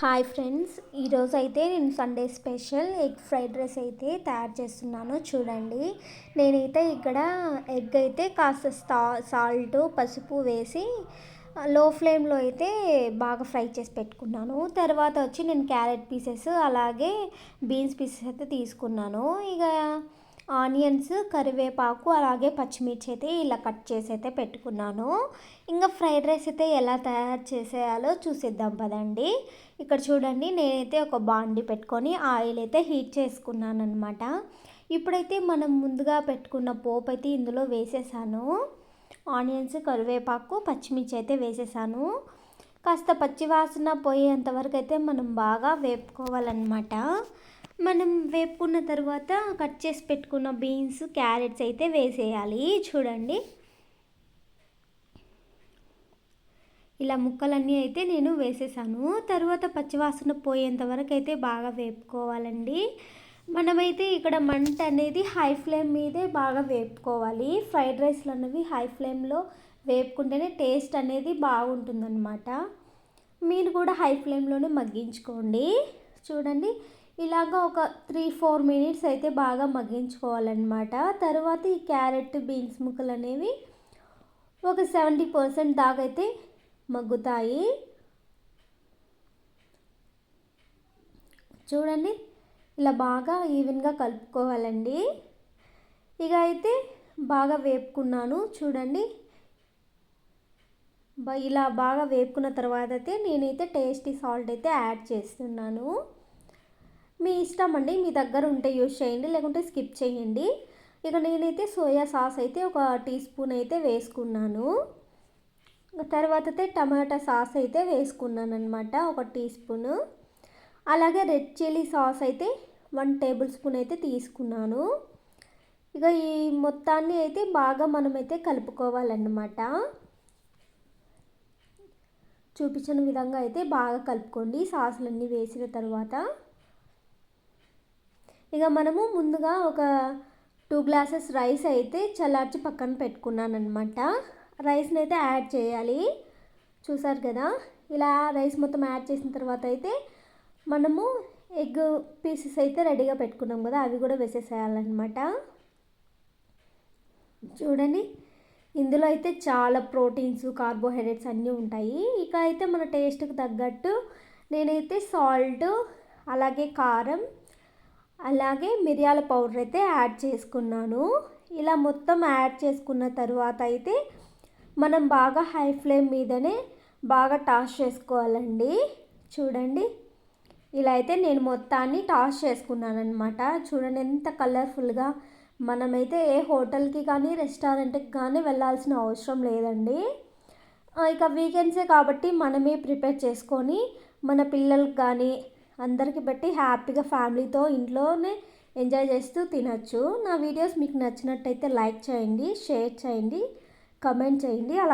Hi friends ఈరోజు అయితే నేను Sunday special egg fried rice అయితే తయారు చేస్తున్నాను. చూడండి నేనైతే ఇక్కడ ఎగ్ అయితే కాస్త సా సాల్ట్ పసుపు వేసి లో ఫ్లేమ్లో అయితే బాగా ఫ్రై చేసి పెట్టుకున్నాను. తర్వాత వచ్చి నేను క్యారెట్ పీసెస్ అలాగే బీన్స్ పీసెస్ అయితే తీసుకున్నాను. ఇక ఆనియన్స్ కరివేపాకు అలాగే పచ్చిమిర్చి అయితే ఇలా కట్ చేసి అయితే పెట్టుకున్నాను. ఇంకా ఫ్రైడ్ రైస్ అయితే ఎలా తయారు చేసేయాలో చూసేద్దాం పదండి. ఇక్కడ చూడండి నేనైతే ఒక బాండి పెట్టుకొని ఆయిల్ అయితే హీట్ చేసుకున్నాను అనమాట ఇప్పుడైతే మనం ముందుగా పెట్టుకున్న పోపు అయితే ఇందులో వేసేసాను. ఆనియన్స్ కరివేపాకు పచ్చిమిర్చి అయితే వేసేసాను. కాస్త పచ్చివాసన పోయేంత వరకు అయితే మనం బాగా వేపుకోవాలన్నమాట. మనం వేపుకున్న తర్వాత కట్ చేసి పెట్టుకున్న బీన్స్ క్యారెట్స్ అయితే వేసేయాలి. చూడండి. ఇలా ముక్కలన్నీ అయితే నేను వేసేసాను. తర్వాత పచ్చివాసన పోయేంత వరకు అయితే బాగా వేపుకోవాలండి. మనమైతే ఇక్కడ మంట అనేది హై ఫ్లేమ్ మీదే బాగా వేపుకోవాలి. ఫ్రైడ్ రైస్లు అనేవి హై ఫ్లేమ్లో వేపుకుంటేనే టేస్ట్ అనేది బాగుంటుందన్నమాట. మీరు కూడా హై ఫ్లేమ్లోనే మగ్గించుకోండి. చూడండి. ఇలాగ ఒక త్రీ ఫోర్ మినిట్స్ అయితే బాగా మగ్గించుకోవాలన్నమాట. తర్వాత ఈ క్యారెట్ బీన్స్ ముక్కలు అనేవి ఒక సెవెంటీ పర్సెంట్ దాకా అయితే మగ్గుతాయి. చూడండి ఇలా బాగా ఈవెన్గా కలుపుకోవాలండి. ఇక అయితే బాగా వేపుకున్నాను. చూడండి ఇలా బాగా వేపుకున్న తర్వాత అయితే నేనైతే టేస్టీ సాల్ట్ అయితే యాడ్ చేస్తున్నాను. మీ ఇష్టం అండి. మీ దగ్గర ఉంటే యూజ్ చేయండి. లేకుంటే స్కిప్ చేయండి. ఇక నేనైతే సోయా సాస్ అయితే ఒక టీ స్పూన్ అయితే వేసుకున్నాను. తర్వాత అయితే టమాటా సాస్ అయితే వేసుకున్నాను అనమాట ఒక టీ స్పూన్. అలాగే రెడ్ చిల్లీ సాస్ అయితే వన్ టేబుల్ స్పూన్ అయితే తీసుకున్నాను. ఇక ఈ మొత్తాన్ని అయితే బాగా మనమైతే కలుపుకోవాలన్నమాట. చూపించిన విధంగా అయితే బాగా కలుపుకోండి. సాసులన్నీ వేసిన తర్వాత ఇక మనము ముందుగా ఒక టూ గ్లాసెస్ రైస్ అయితే చల్లార్చి పక్కన పెట్టుకున్నాను అనమాట రైస్ని అయితే యాడ్ చేయాలి. చూసారు కదా? ఇలా రైస్ మొత్తం యాడ్ చేసిన తర్వాత అయితే మనము ఎగ్ పీసెస్ అయితే రెడీగా పెట్టుకున్నాం కదా అవి కూడా వేసేసేయాలన్నమాట. చూడండి ఇందులో అయితే చాలా ప్రోటీన్స్ కార్బోహైడ్రేట్స్ అన్నీ ఉంటాయి. ఇక అయితే మన టేస్ట్కి తగ్గట్టు నేనైతే సాల్ట్ అలాగే కారం అలాగే మిరియాల పౌడర్ అయితే యాడ్ చేసుకున్నాను. ఇలా మొత్తం యాడ్ చేసుకున్న తర్వాత అయితే మనం బాగా హై ఫ్లేమ్ మీదనే బాగా టాస్ చేసుకోవాలండి. చూడండి. ఇలా అయితే నేను మొత్తాన్ని టాస్ చేసుకున్నాను అనమాట చూడండి ఎంత కలర్ఫుల్గా మనమైతే ఏ హోటల్కి కానీ రెస్టారెంట్కి కానీ వెళ్ళాల్సిన అవసరం లేదండి. ఇక వీకెండ్సే కాబట్టి మనమే ప్రిపేర్ చేసుకొని మన పిల్లలకి కానీ అందరికీ పెట్టి హ్యాపీగా ఫ్యామిలీతో ఇంట్లోనే ఎంజాయ్ చేస్తూ తినచ్చు. నా వీడియోస్ మీకు నచ్చినట్టయితే లైక్ చేయండి షేర్ చేయండి కమెంట్ చేయండి. అలా